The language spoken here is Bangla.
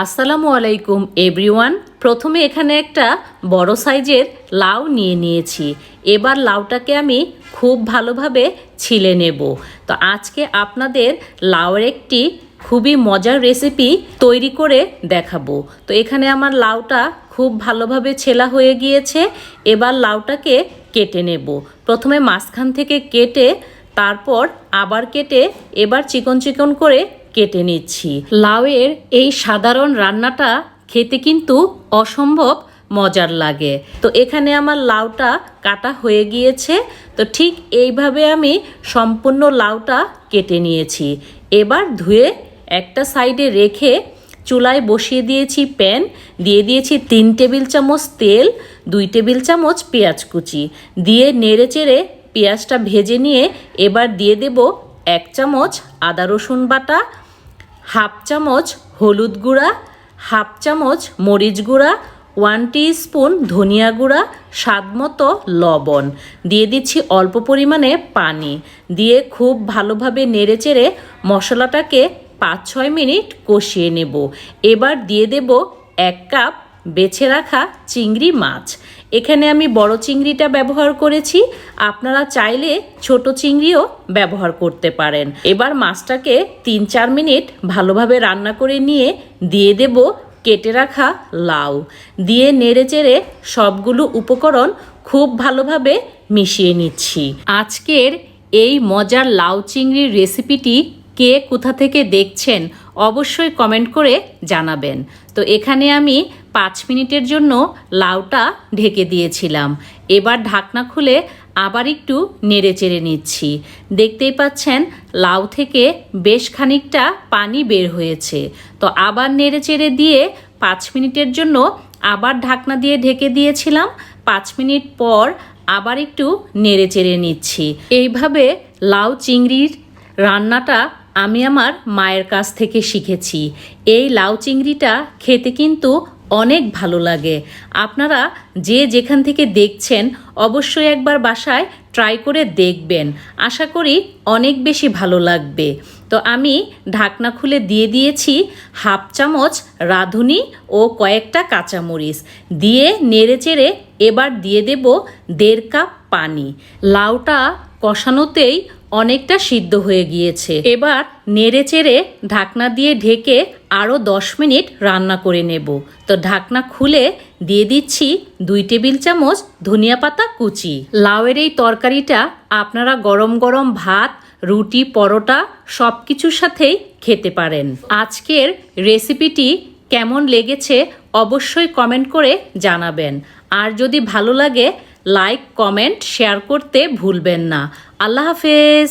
আসসালামু আলাইকুম, এভরিওয়ান। প্রথমে এখানে একটা বড় সাইজের লাউ নিয়ে নিয়েছি। এবার লাউটাকে আমি খুব ভালোভাবে ছিলে নেব। তো আজকে আপনাদের লাউয়ের একটি খুবই মজার রেসিপি তৈরি করে দেখাবো। তো এখানে আমার লাউটা খুব ভালোভাবে ছেলা হয়ে গিয়েছে। এবার লাউটাকে কেটে নেব। প্রথমে মাঝখান থেকে কেটে, তারপর আবার কেটে, এবার চিকন চিকন করে কেটে নিচ্ছি। লাউয়ের এই সাধারণ রান্নাটা খেতে কিন্তু অসম্ভব মজার লাগে। তো এখানে আমার লাউটা কাটা হয়ে গিয়েছে। তো ঠিক এইভাবে আমি সম্পূর্ণ লাউটা কেটে নিয়েছি। এবার ধুয়ে একটা সাইডে রেখে চুলায় বসিয়ে দিয়েছি প্যান। দিয়ে দিয়েছি তিন টেবিল চামচ তেল, দুই টেবিল চামচ পেঁয়াজ কুচি। দিয়ে নেড়ে চেড়ে পেঁয়াজটা ভেজে নিয়ে এবার দিয়ে দেব এক চামচ আদা রসুন বাটা হাফ চামচ হলুদ গুঁড়া, হাফ চামচ মরিচ গুঁড়া ওয়ান স্পুন ধনিয়া গুঁড়া, স্বাদ মতো লবণ। দিয়ে দিচ্ছি অল্প পরিমাণে পানি। দিয়ে খুব ভালোভাবে নেড়েচেড়ে মশলাটাকে পাঁচ ছয় মিনিট কষিয়ে নেব। এবার দিয়ে দেব এক কাপ বেছে রাখা চিংড়ি মাছ। এখানে আমি বড় চিংড়িটা ব্যবহার করেছি। আপনারা চাইলে ছোট চিংড়িও ব্যবহার করতে পারেন। এবার মাছটাকে তিন চার মিনিট ভালোভাবে রান্না করে নিয়ে দিয়ে দেব কেটে রাখা লাউ। দিয়ে নেড়েচেড়ে সবগুলো উপকরণ খুব ভালোভাবে মিশিয়ে নিচ্ছি। আজকের এই মজার লাউ চিংড়ির রেসিপিটি কে কোথা থেকে দেখছেন অবশ্যই কমেন্ট করে জানাবেন। তো এখানে আমি পাঁচ মিনিটের জন্য লাউটা ঢেকে দিয়েছিলাম। এবার ঢাকনা খুলে আবার একটু নেড়ে চেড়ে নিচ্ছি। দেখতেই পাচ্ছেন, লাউ থেকে বেশ খানিকটা পানি বের হয়েছে। তো আবার নেড়ে চেড়ে দিয়ে পাঁচ মিনিটের জন্য আবার ঢাকনা দিয়ে ঢেকে দিয়েছিলাম। পাঁচ মিনিট পর আবার একটু নেড়ে চেড়ে নিচ্ছি। এইভাবে লাউ চিংড়ির রান্নাটা আমি আমার মায়ের কাছ থেকে শিখেছি। এই লাউ চিংড়িটা খেতে কিন্তু অনেক ভালো লাগে। আপনারা যে যেখান থেকে দেখছেন, অবশ্যই একবার বাসায় ট্রাই করে দেখবেন। আশা করি অনেক বেশি ভালো লাগবে। তো আমি ঢাকনা খুলে দিয়ে দিয়েছি হাফ চামচ রাঁধুনি ও কয়েকটা কাঁচামরিচ। দিয়ে নেড়েচেড়ে এবার দিয়ে দেব দেড় কাপ পানি। লাউটা কষানোতেই অনেকটা সিদ্ধ হয়ে গিয়েছে। এবার নেড়ে চেড়ে ঢাকনা দিয়ে ঢেকে আরও দশ মিনিট রান্না করে নেব। তো ঢাকনা খুলে দিয়ে দিচ্ছি দুই টেবিল চামচ ধনিয়া পাতা কুচি। লাউয়ের এই তরকারিটা আপনারা গরম গরম ভাত, রুটি, পরোটা সব কিছুর সাথেই খেতে পারেন। আজকের রেসিপিটি কেমন লেগেছে অবশ্যই কমেন্ট করে জানাবেন। আর যদি ভালো লাগে লাইক কমেন্ট শেয়ার করতে ভুলবেন না। আল্লাহ হাফেজ।